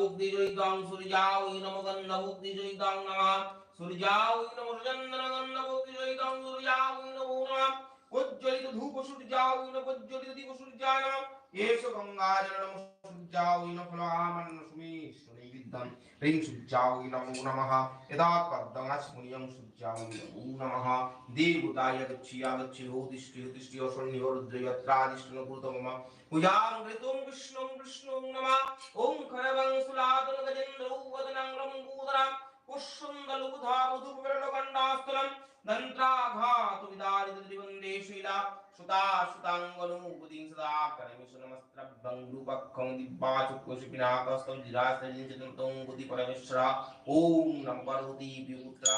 গন্ধভুক্তি জয়িতাং সূর্যায় নম গন্ধভুক্তি জয়িতাং নমঃ সূর্যায় নম সূর্যন্দন গন্ধভুক্তি জয়িতাং সূর্যায় নমো নমঃ উজ্জ্বলিত ধূপ সূর্যায় নম सुज्जाओ इन फलामन कृष्णं कृष्णं नमः ॐ खरवं सुलादन गजेन्द्रौ वदनं रङ्गूदराम् पुष्पन्दलुबुधा मधुरलोकण्डास्तुलं दन्त्राघातुविदारिद्रिवन्दे शीला సుతా సుతాంగనుభూతిం సదాకరమి సునమస్త్రభ్యం రూపక్కం దివ్వాచుక్కుశిపినాకస్తం జిరాస్తం జితం గుతి పరమేశ్వర ఓం నం పర్వతీ విపుత్ర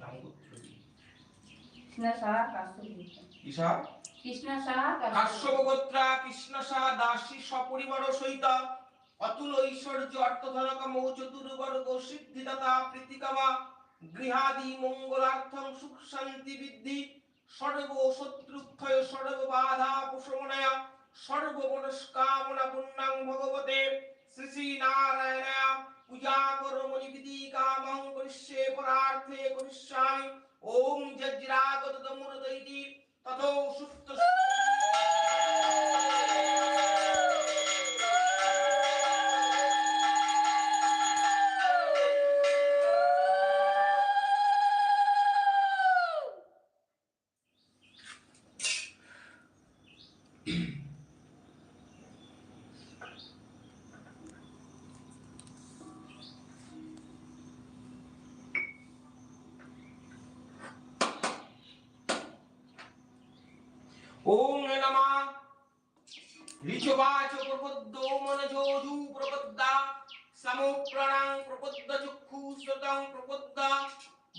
নমঃ কৃষ্ণ সাহা ঈশা কৃষ্ণ সাহা কাশ্যপ গোত্রা কৃষ্ণ সাহা দাসী সপরিবার সহিত অতুল ঐশ্বর্য অর্থধনক মৌ চতুর্বর্গ সিদ্ধিদাতা প্রীতিকামা গৃহাদি মঙ্গলার্থং সুখ শান্তি বৃদ্ধি, সর্ব শত্রুক্ষয়, সর্ব বাধা প্রশমনায়, সর্ব মনস্কামনা পুণ্যাং ভগবতে শ্রী শ্রী নারায়ণায়, পূজা কর্মণি বিধি কামং করিষ্যে পরার্থে করিষ্যামি, ওম যজ্রাগত তমুরদৈতি ততো সুপ্ত ওম নমঃ। ঋচবাচ প্রপদ্য মনজোজু প্রপদ্দা সমো প্রাণাং প্রপদ্দ চক্ষু শ্রোতং প্রপদ্দা।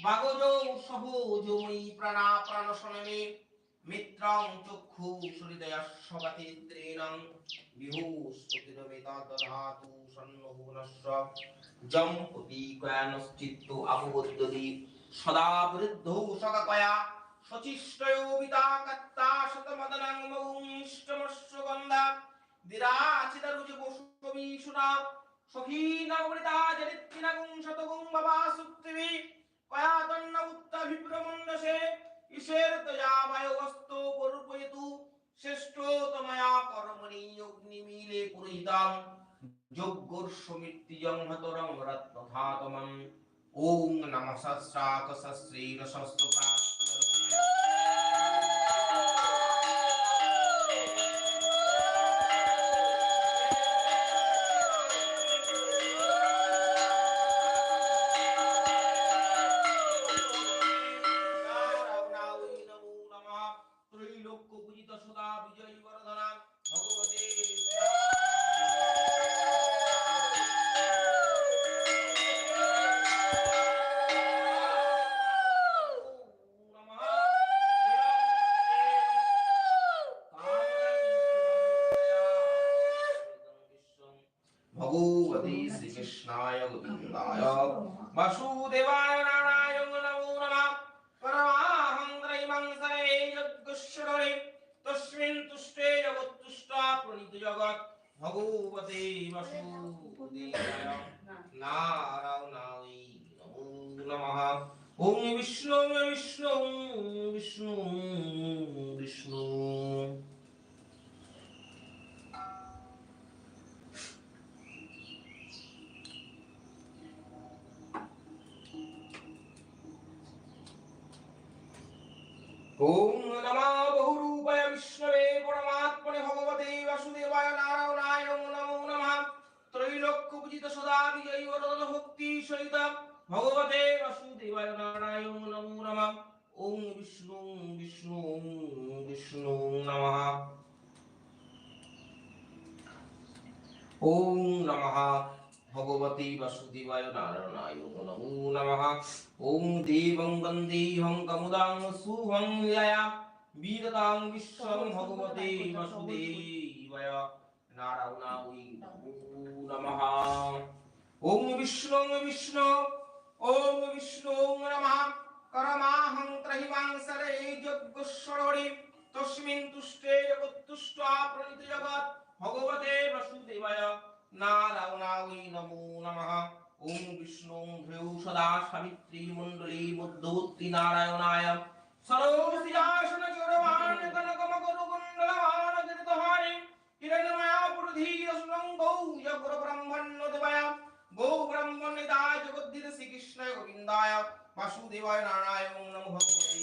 বাগজো সহোজময়ী প্রাণা প্রাণশনমে মিত্রং চক্ষু সৃদয়স্বগতিত্রেণং বিভূস্পতিরবেদধাতু সন্নহুনস্য জম প্রতীকয়ানশ্চিত্ত আপবদ্ধতি সদা বৃদ্ধৌ সগকয়া শচিষ্টয়োবিতাকত্তা শতমদনাং মৌংষ্টমস্যগন্ধা দিরাচিতরুজ বসুমীশুনা সখীনবৃতা জরিত্রিনগুং শতগুং বাবা সুপ্তিবি কয়াতন্ন উত্তভিপ্রমণ্ডসে ঈশের তয়া বায়ুবস্তো শ্রেষ্ঠ শ্রেষ্ঠতময়া কর্মণি অগ্নিমীলে পুরোহিতাম যজ্ঞর সমৃত্তিজং হতরং রত্নধাতমম ওং নমঃ সহস্রাক সহস্রেণ শ্রীকৃষ্ণায় গোবিন্দায় বাসুদেবায় নারায়ণ নমো নমঃ পরমাহং ত্রৈমং সরে যজ্ঞশ্বরে তস্মিন তুষ্টে জগৎতুষ্টা প্রণীত জগৎ ভগবতে বাসুদেবায় নারায়ণায় নমো নমঃ ওম বিষ্ণু বিষ্ণু বিষ্ণু বিষ্ণু ওম নমঃ বহুরূপায় পূজিত সদা বিজয়ী বরদন সহিত ভগবতে বাসুদেবায় নারায়ণ নমো নমঃ ওম বিষ্ণু বিষ্ণু বিষ্ণু নমঃ ওম নমঃ ভগবতে বাসুদেবায় নারায়ণায় নমো নমঃ ওম দেবং বন্দেহং কমুদাং সুহং লয়া বীরতাং বিশ্বং ভগবতে বাসুদেবায় নারায়ণায় নমো নমঃ ওম বিষ্ণু বিষ্ণু, ওম বিষ্ণু, ওম নমঃ। করমাহং ত্রহিমাং সরে যজ্ঞস্বরণি তস্মিন তুষ্টে জগৎতুষ্টা প্রণীত জগৎ। ভগবতে বাসুদেবায় নারায়ণায় নমো নমঃ। ওম বিষ্ণু ভ্রেউ সদা সাবিত্রী মণ্ডলী মধ্যবর্তী নারায়ণায়। সরোসিয়াসন চরবাণ কনক মকর কুণ্ডলমান কীর্তহারি হিরণ্যময়া পুরধীর সুরং গৌ জগর ব্রহ্মণ্য দেবায় গৌ ব্রহ্মণ্যদায় জগদ্ধিত শ্রীকৃষ্ণায় গোবিন্দায় বাসুদেবায় নারায়ণ নম ভগবতে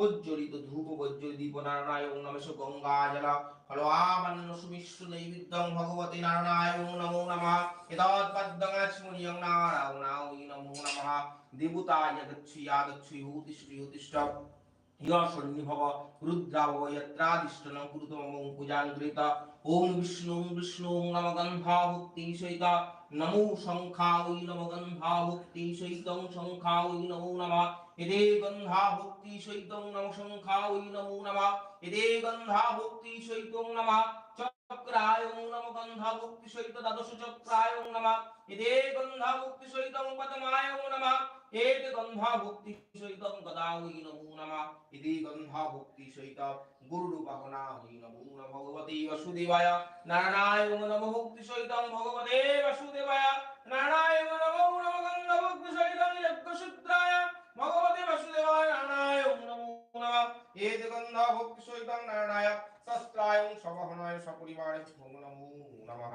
প্রজ্জ্বলিত ধূপ প্রজ্জ্বল দীপ নারায়ণায় ওং নমেশ গঙ্গা জল। ফলবাবান্ন সুমিশ্র নৈবিদ্যং ভগবতে নারায়ণায় ওং নমো নমঃ। এতৎপদ্মগাছমুনিয়ং নারায়ণায় নমো নমঃ। দেবতায় রুদ্রাব কুরুতমং ওম নম সৈত নমো শঙ্খা ওই নম গন্ধাভুক্তি সৈতং শঙ্খা ওই নমো। এদে গন্ধা ভক্তি শৈতং নম সংখ্যা ওই নমো নমা এদে গন্ধা ভক্তি শৈতং নমা নম গন্ধা ভক্তি নমা এদে গন্ধা ভক্তি নমা গন্ধা ভক্তি গদা ওই নমো নমা এদে গন্ধা ভক্তি শৈত গুরুরূপাহনা ওই নমো নম ভগবতে নারায়ণ নম ভক্তি ভগবতে নারায়ণ নম নম ভক্তি যজ্ঞসূত্রায় ভগবতে বাসুদেবায় নারায়ণ হে দিগন্ধ ভক্তি সহিতং নারায়ণ সস্ত্রায়ং সবহনায় সপরিবারে ভোগ নমো নমঃ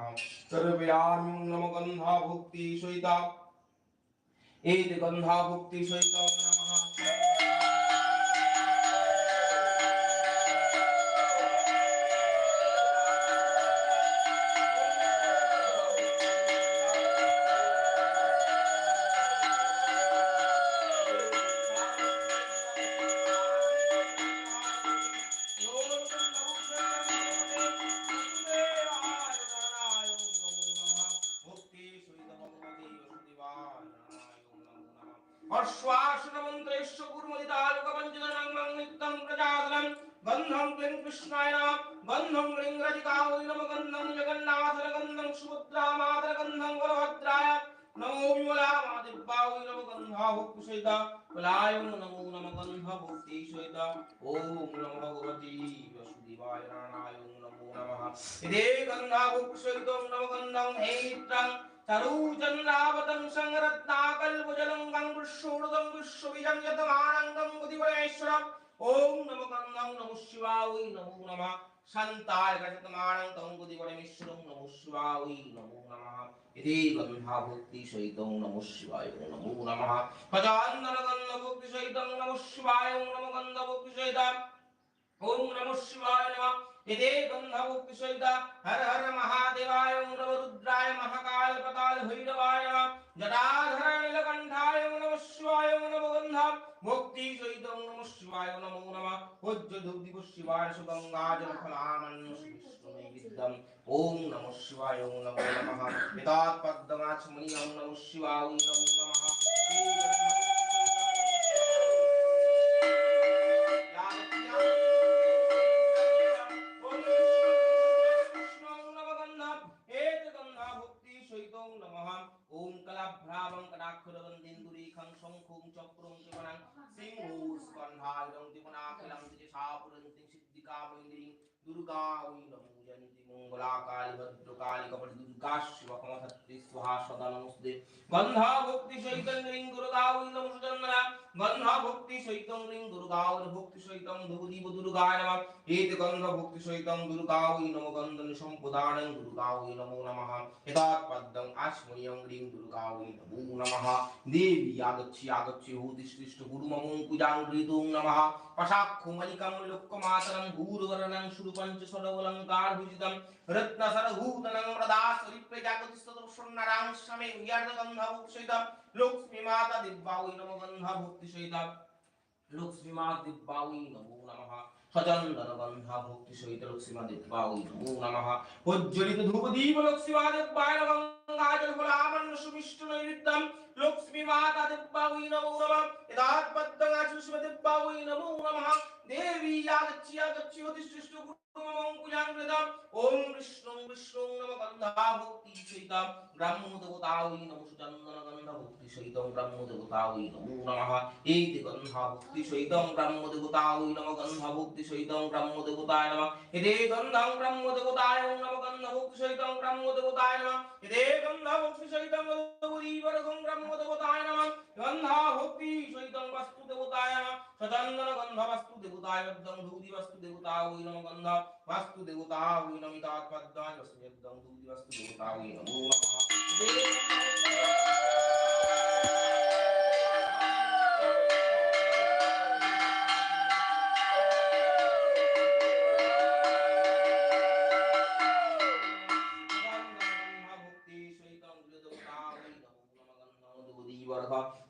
সর্বয়ার্মিং নম গন্ধ ভক্তি সহিত হে দিগন্ধ ভক্তি সহিতং নমঃ অশ্বাসনমন্ত্রেশ্ব কুর্মদিতালোকপঞ্চদনং নিত্যং প্রজাতনং গন্ধং ক্লিং কৃষ্ণায় নমঃ গন্ধং ক্লিং রাধিকায় নমঃ গন্ধং জগন্নাথর গন্ধং সুভদ্রা মাতর সংরত্নাকল্পজলং গং বিশ্বূর্দং বিশ্ববিজং যতমানন্দং বুদ্ধিপরমেশ্বরম ওম নমো গন্ধং নমঃ শিবায় নমো নমঃ শান্তায় গজতমানং তং বুদ্ধিপরমেশ্বরং নমঃ শিবায় নমো নমঃ ইতি গন্ধাভক্তি সহিতং নমঃ শিবায় নমো নমঃ ভজান্দন গন্ধভক্তি সহিতং নমঃ শিবায় নমো গন্ধভক্তি সহিতং ওম নমঃ শিবায় নমঃ ইতি গন্ধাভক্তি সহিত হর হর মহাদেবায় নমঃ রুদ্রায় মহাকাল পতাল ভৈরবায় নমঃ জটাধর নীলকণ্ঠায় নমঃ শিবায় নমঃ গন্ধা ভক্তি সহিত নমঃ শিবায় নমো নমঃ পূজ্য ধূপ শিবায় সুগঙ্গা জল ফলামন্ন বিষ্ণু নৈবেদ্যম ওম নমঃ শিবায় নমো নমঃ কালী স্বাহা সদা নমস্তে গন্ধা ভক্তি ভক্তি সহিতং রিং দুর্গা ভক্তি সহিতং ধুবদীপ দুর্গায় নমঃ এত গন্ধ ভক্তি আশ্মনিয়ং রিং ভূরবরণং সুরপঞ্চ সরবলঙ্কার ভুজিতং রত্নসরভূতনং মৃদাসরি প্রজাপতি সদর্শনারাং সমে বিয়ার্দগন্ধ ভুক্ষিতং লক্ষ্মী মাতা দিব্যাউই নমো। গন্ধ ভক্তি সহিতং লক্ষ্মী মা দিব্যাউই নমো নমঃ। সচন্দন গন্ধ ভক্তি সহিত লক্ষ্মী মা দিব্যাউই নমো। নমঃ লক্ষ্মী মাতা দিব্যাউই নমো নমঃ। ওম কৃষ্ণ বিষ্ণু নম গন্ধা ভক্তি সৈতম ব্রাহ্ম দেবতা ওই নম সুচন্দন গন্ধ ভক্তি সৈতম ব্রাহ্ম দেবতা ওই নম নমঃ এই গন্ধা ভক্তি সৈতম ব্রাহ্ম দেবতা ওই নম গন্ধ ভক্তি সৈতম ব্রাহ্ম দেবতায় নমঃ হেদে গন্ধং ব্রাহ্ম দেবতায় ওম নম গন্ধ ভক্তি সৈতম ব্রাহ্ম দেবতায় নমঃ হেদে গন্ধ ভক্তি সৈতম দেবী বরগং ব্রাহ্ম দেবতায় নমঃ গন্ধা ভক্তি সৈতম বাস্তু দেবতায় নমঃ सदंगन गंध वस्तु देवताय वदं धूरी वस्तु देवता हुई नमो गंध वस्तु देवता हुई नमि तात्पद्दाय वस्तु देवता हुई नमः।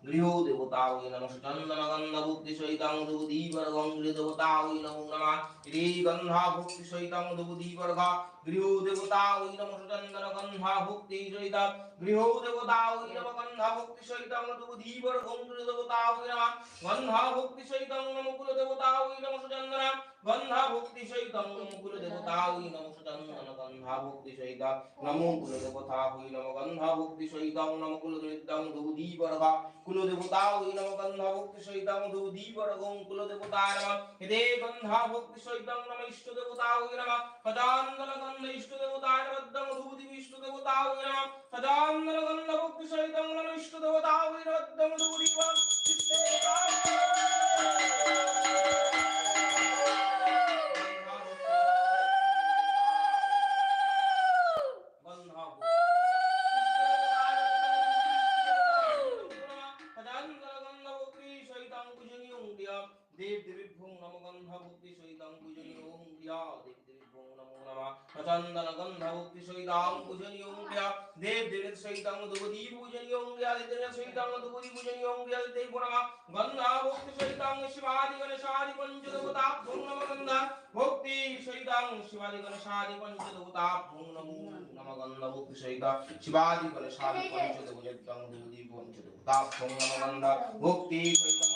গৃহ দেবতা ওই নমঃ চন্দন গন্ধ ভক্তি সহিতং দুদীবর্গং গৃহ দেবতা ওই নমো নমঃ রে গন্ধা ভক্তি সহিতং দুদীবর্গ গৃহ দেবতা ওই নমঃ চন্দন গন্ধা ভক্তি সহিতং গৃহ দেবতা ওই নমঃ গন্ধা ভক্তি সহিতং দুদীবর্গং গৃহ দেবতা ওই নমঃ গন্ধা ভক্তি সহিতং নমঃ কুল দেবতা ওই নমঃ চন্দন গন্ধা ভক্তি সহিতং নমঃ কুল দেবতা ওই নমঃ চন্দন গন্ধা ভক্তি সহিতং নমো কুল দেবতা ওই নমঃ গন্ধা ভক্তি সহিতং নমঃ কুল দেবতাং দুদীবর্গ কুল দেবতা ওই নম গন্ধা ভক্তি সহিতং ধূদীবরগং কুল দেবতায় নম হেদে গন্ধা ভক্তি সহিতং নম ইষ্ট দেবতা ওই নম সদান্দন গন্ধ ইষ্ট দেবতায় নমদ্দং ধূতি ইষ্ট দেবতা ওই নম সদান্দন গন্ধ ভক্তি সহিতং নম ইষ্ট দেবতা ওই নমদ্দং ধূতি ইষ্ট দেবতা চন্দন গন্ধ ভক্তি সহিতাং পূজনীয়ং ক্রিয়া দেব দেবের সহিতাং দুবদী পূজনীয়ং ক্রিয়া দেবের সহিতাং দুবদী পূজনীয়ং ক্রিয়া দেব নমঃ গন্ধ ভক্তি সহিতাং শিবাদি গণেশাদি পঞ্চদেবতাভ্যং নম গন্ধ ভক্তি সহিতাং শিবাদি গণেশাদি পঞ্চদেবতাভ্যং নমো নম গন্ধ ভক্তি সহিতাং শিবাদি গণেশাদি দুবদী পঞ্চদেবতাভ্যং নম ভক্তি সহিতাং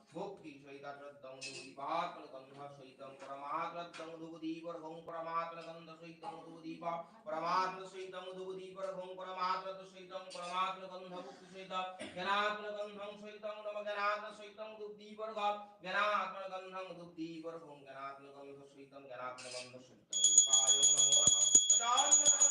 ভক্তি সহিতাং নমো তমসী ভক্তি সহিতা শ্রদ্ধং ধূপদীপাত্মন গন্ধ সহিতং পরমাত্মদং ধূপদীপর্ঘং পরমাত্ম গন্ধ সহিতং ধূপদীপ পরমাত্ম সহিতং ধূপদীপর্ঘং পরমাত্ম সহিতং পরমাত্ম গন্ধ ভক্তি সহিত জ্ঞানাত্ম গন্ধং সহিতং নম জ্ঞানাত্ম সহিতং ধূপদীপর্ঘ জ্ঞানাত্ম গন্ধং ধূপদীপর্ঘং জ্ঞানাত্ম গন্ধ সহিতং জ্ঞানাত্ম গন্ধ সহিতং রূপায়ং নমো নমঃ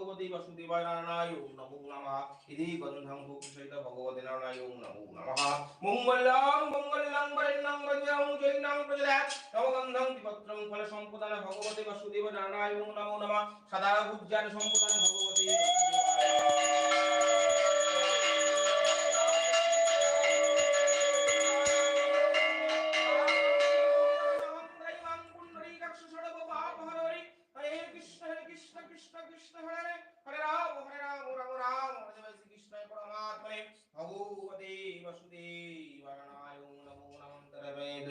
ভগবতী বসুদেবায় নারায়ণ নমো নমঃ গন্ধং গন্ধং ভক্তি সহিত ভগবতে নারায়ণ নমো নমঃ মঙ্গলং মঙ্গলং বরেণ্যং বজ্রং জৈনং প্রজলাত নবগন্ধং বিপত্রং ফল সম্পদান ভগবতে বাসুদেব নারায়ণ নমো নমঃ সদা ভুজ্যান সম্পদান ভগবতে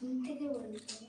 বিষ্ণু ওম